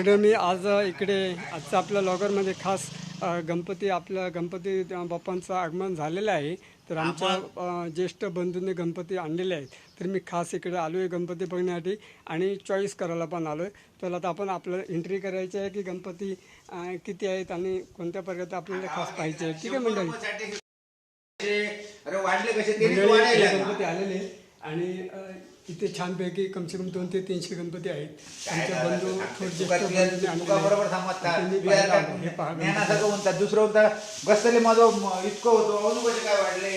Madam मी आज इकडे आजचं आपल्या लॉगरमध्ये खास गणपती आपल्या गणपती बाप्पांचं आगमन झालेलं आहे. तर आमच्या ज्येष्ठ बंधूंनी गणपती आणलेले आहेत. तर मी खास इकडे आलो आहे गणपती बघण्यासाठी आणि चॉईस करायला पण आलो आहे तर आता आपण आपल्याला एंट्री करायची आहे की गणपती किती आहेत आणि कोणत्या प्रकारचे आपल्याला खास पाहिजे ठीक आहे मंडळी? गणपती आलेले आहेत. आणि इथे छानपैकी कमसे कम दोन ते तीनशे गणपती आहेत. आमचे बंधू थोडे दुसरं म्हणतात बसतले माझं इतकं होतो अजून काय वाढले?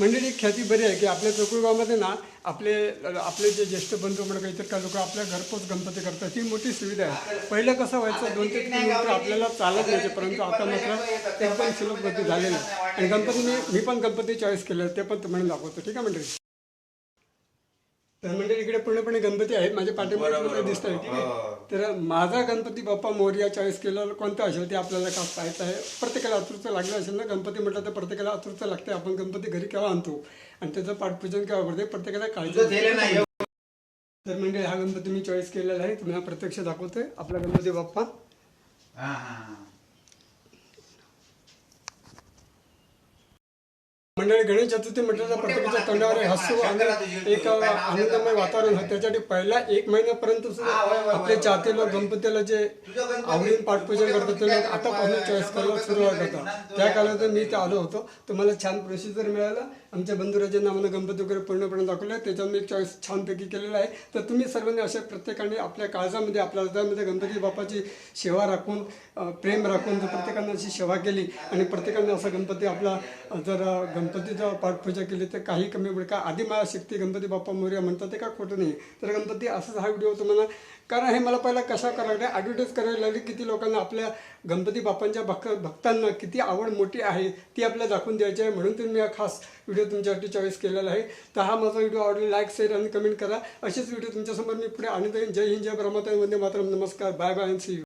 मंडळी ख्याती बरी आहे की आपल्या चोकुळगावमध्ये ना आपले आपले जे ज्येष्ठ बंधू म्हणून काहीतरी का लोक आपल्या घरपोच गणपती करतात. ही मोठी सुविधा आहे. पहिलं कसं व्हायचं दोन ते किलोमीटर आपल्याला चालत यायचे परंतु आता मात्र एकदम सुलभ गती झालेली आणि गणपती मी मी पण गणपती चॉईस केले ते पण तुम्हाला दाखवतो. ठीक आहे मंडळी? तर मंडळी इकडे पूर्णपणे गणपती आहेत माझ्या पाठीमागे दिसत आहे ठीक आहे तर माझा गणपती बाप्पा मोर्या चॉईस केलेला कोणता असेल ते आपल्याला का पाहायचं आहे? प्रत्येकाला आतुरता लागलं असेल ना गणपती म्हटलं तर प्रत्येकाला आतुरता लागते आपण गणपती घरी केव्हा आणतो? आणि त्याचं पाठपूजन केव्हा करते? प्रत्येकाला काळजी तर म्हणजे हा गणपती मी चॉईस केलेला आहे तुम्हाला प्रत्यक्ष दाखवतोय आपला गणपती बाप्पा हा, हा. मंडळी गणेश चतुर्थी म्हटलं तर प्रत्येकाच्या तोंडावर हसू आणि एक आनंदमय वातावरण होतं त्यासाठी पहिल्या एक महिन्यापर्यंत सुद्धा आपले चाहते लोक गणपतीला जे आवडीन पाठपूजन करतात ते लोक आतापासून चॉईस करायला सुरुवात करतात त्या काळात मी इथे आलो होतो. तर मला छान प्रोसिजर मिळालं. आमच्या बंधुराजे नावानं गणपती वगैरे पूर्णपणे दाखवलं आहे. त्याच्यावर मी चॉईस छानपैकी केलेला आहे. तर तुम्ही सर्वांनी अशा प्रत्येकाने आपल्या काळजामध्ये आपल्या हृदयामध्ये गणपती बाप्पाची सेवा राखून प्रेम राखून जर प्रत्येकाने अशी सेवा केली आणि प्रत्येकाने असा गणपती आपला जर अ, गणपतीचा पाठपूजा केली तर काही कमी पडेल. का आधी मला शक्ती गणपती बाप्पा मोर्या म्हणतात ते का खोटं नाही. तर गणपती असंच हा व्हिडिओ तुम्हाला कारण हे मला पहिला कशा करायला लागल्या ॲडव्हर्टाईज करायला लागली किती लोकांना आपल्या गणपती बाप्पांच्या भक्त भक्तांना किती आवड मोठी आहे ती आपल्याला दाखवून द्यायची आहे. म्हणून तुम्ही हा खास व्हिडिओ तुमच्यासाठी चॉईस केलेला आहे. तर हा माझा व्हिडिओ आवडला लाईक शेअर आणि कमेंट करा. असेच व्हिडिओ तुमच्यासमोर मी पुढे आणत आहे. जय हिंद जय ब्रह्मताई वंदे मातरम. नमस्कार. Bye bye C you